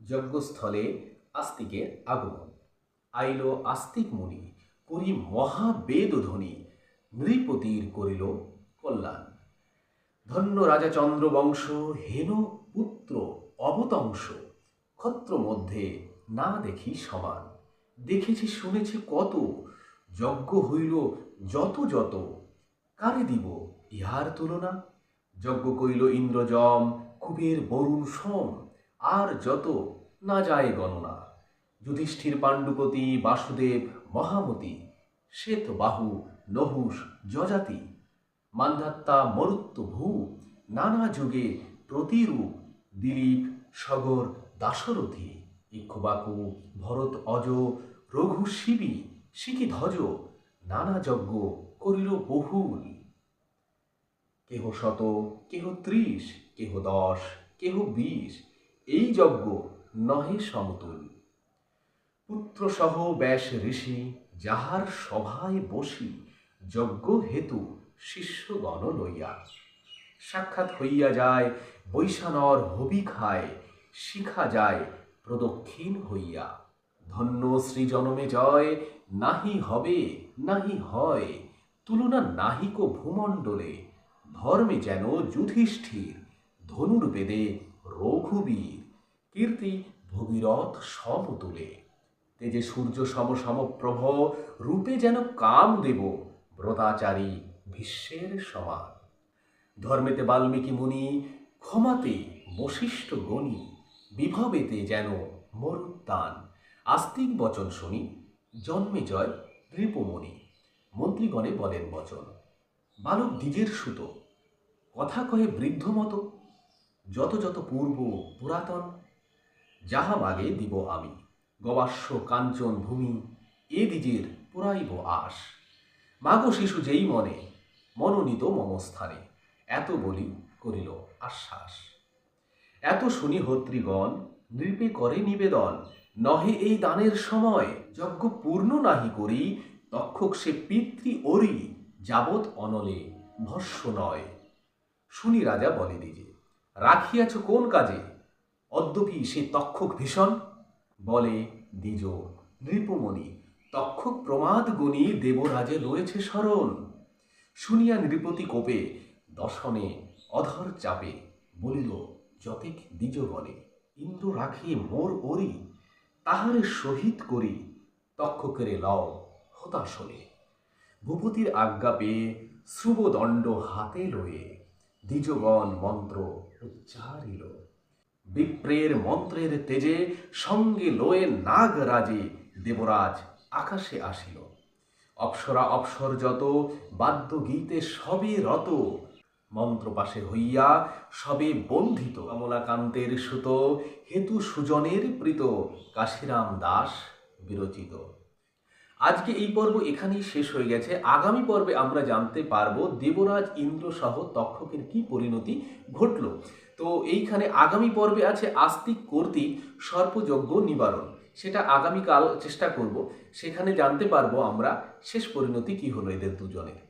যজ্ঞস্থলে আস্তিকের আগমন। আইল আস্তিক মুনি, করি মহাবেদ ধ্বনি নৃপতির করিল কল্যাণ। ধন্য রাজা চন্দ্রবংশ, হেন পুত্র অবতংশ, ক্ষত্র মধ্যে না দেখি সমান। দেখেছি, শুনেছি কত, যজ্ঞ হইল যত যত, কারে দিব ইহার তুলনা? যজ্ঞ কইল ইন্দ্রজম, কুবের বরুণ সোম আর যত না যায় গণনা, যুধিষ্ঠির পাণ্ডুপতি, বাসুদেব, মহামতি, শ্বেত বাহু, নহুষ, যজাতি, মান্ধাত্তা, মরুত্ব ভূ, নানা যুগে প্রতিরূপ, দিলীপ, সগর, দাশরথী, ইক্ষবাকু, ভরত অজ, রঘু শিবী শিকি ধ্বজ, নানা যজ্ঞ করিল বহুল। কেহ শত, কেহ ত্রিশ, কেহ দশ, কেহ বিশ এই যজ্ঞ নহে সমতুল। পুত্রসহ ব্যাস ঋষি, যাহার সভায় বসি, যজ্ঞ হেতু শিষ্যগণ লইয়া। সাক্ষাৎ হইয়া যায়, বৈশানর হবি খায়, শিখা যায়, প্রদক্ষিণ হইয়া। ধন্য শ্রীজনমে জয়, নাহি হবে, নাহি হয়, তুলনা নাহিক ভূমণ্ডলে, ধর্মে যেন যুধিষ্ঠির, ধনুর্বেদে রঘুবীর। কীর্তি ভগীরথ সমতুলে তেজে সূর্য সম সমপ্রভ রূপে যেন কাম দেব ব্রতাচারী ভীষ্মের সমান। ধর্মেতে বাল্মীকি মুনি, ক্ষমাতে বশিষ্ঠ গণি, বিভবেতে যেন মরুত্তান। আস্তিক বচন শুনি, জন্মে জয় নৃপমণি। মন্ত্রীগণে বলেন বচন, বালক দ্বিজের সুত, কথা কহে বৃদ্ধ মতো যত যত পূর্ব পুরাতন, যাহা মাগে দিব আমি, গবাস্য কাঞ্চন ভূমি, এ দ্বিজের পুরাইব আশ। মাগো শিশু যেই মনে, মনোনীত মমস্থানে, এত বলি করিল আশ্বাস। এত শুনি হত্রীগণ নৃপে করে নিবেদন, নহে এই দানের সময়, যজ্ঞ পূর্ণ নাহি করি, তক্ষক সে পিতৃ ওরি যাবৎ অনলে ভস্য নয়। শুনি রাজা বলে দিজে রাখিয়াছ কোন কাজে? অদ্যপি সে তক্ষক ভীষণ। বলে, দ্বিজ, নৃপমণি, তক্ষক প্রমাদ গুণী দেবরাজে রয়েছে স্মরণ শুনিয়া নৃপতি কোপে দশনে অধর চাপে, বলিল, যতিক দ্বিজ দ্বিজগণে ইন্দ্র রাখি মোর ওরি, তাহারে শহীদ করি, তক্ষকেরে লও হতাশনে। ভূপতির আজ্ঞা পেয়ে শ্রুবদণ্ড হাতে লয়ে, দ্বিজগণ মন্ত্র উচ্চারিল। বিপ্রের মন্ত্রের তেজে সঙ্গে লয়ে নাগরাজে দেবরাজ আকাশে আসিল। অপ্সরা অপ্সর যত, বাদ্য গীতে সবে রত। মন্ত্র পাশে হইয়া সবে বন্ধিত। কমলাকান্তের সুত, হেতু সুজনের প্রীত কাশিরাম দাস বিরচিত। আজকে এই পর্ব এখানেই শেষ হয়ে গেছে। আগামী পর্বে আমরা জানতে পারব দেবরাজ ইন্দ্র সহ তক্ষকের কি পরিণতি ঘটল। তো এইখানে আগামী পর্বে আছে আস্তিক কর্তৃক সর্পযজ্ঞ নিবারণ। সেটা আগামীকাল চেষ্টা করব। সেখানে জানতে পারব আমরা শেষ পরিণতি কি হলো এদের দুজনের।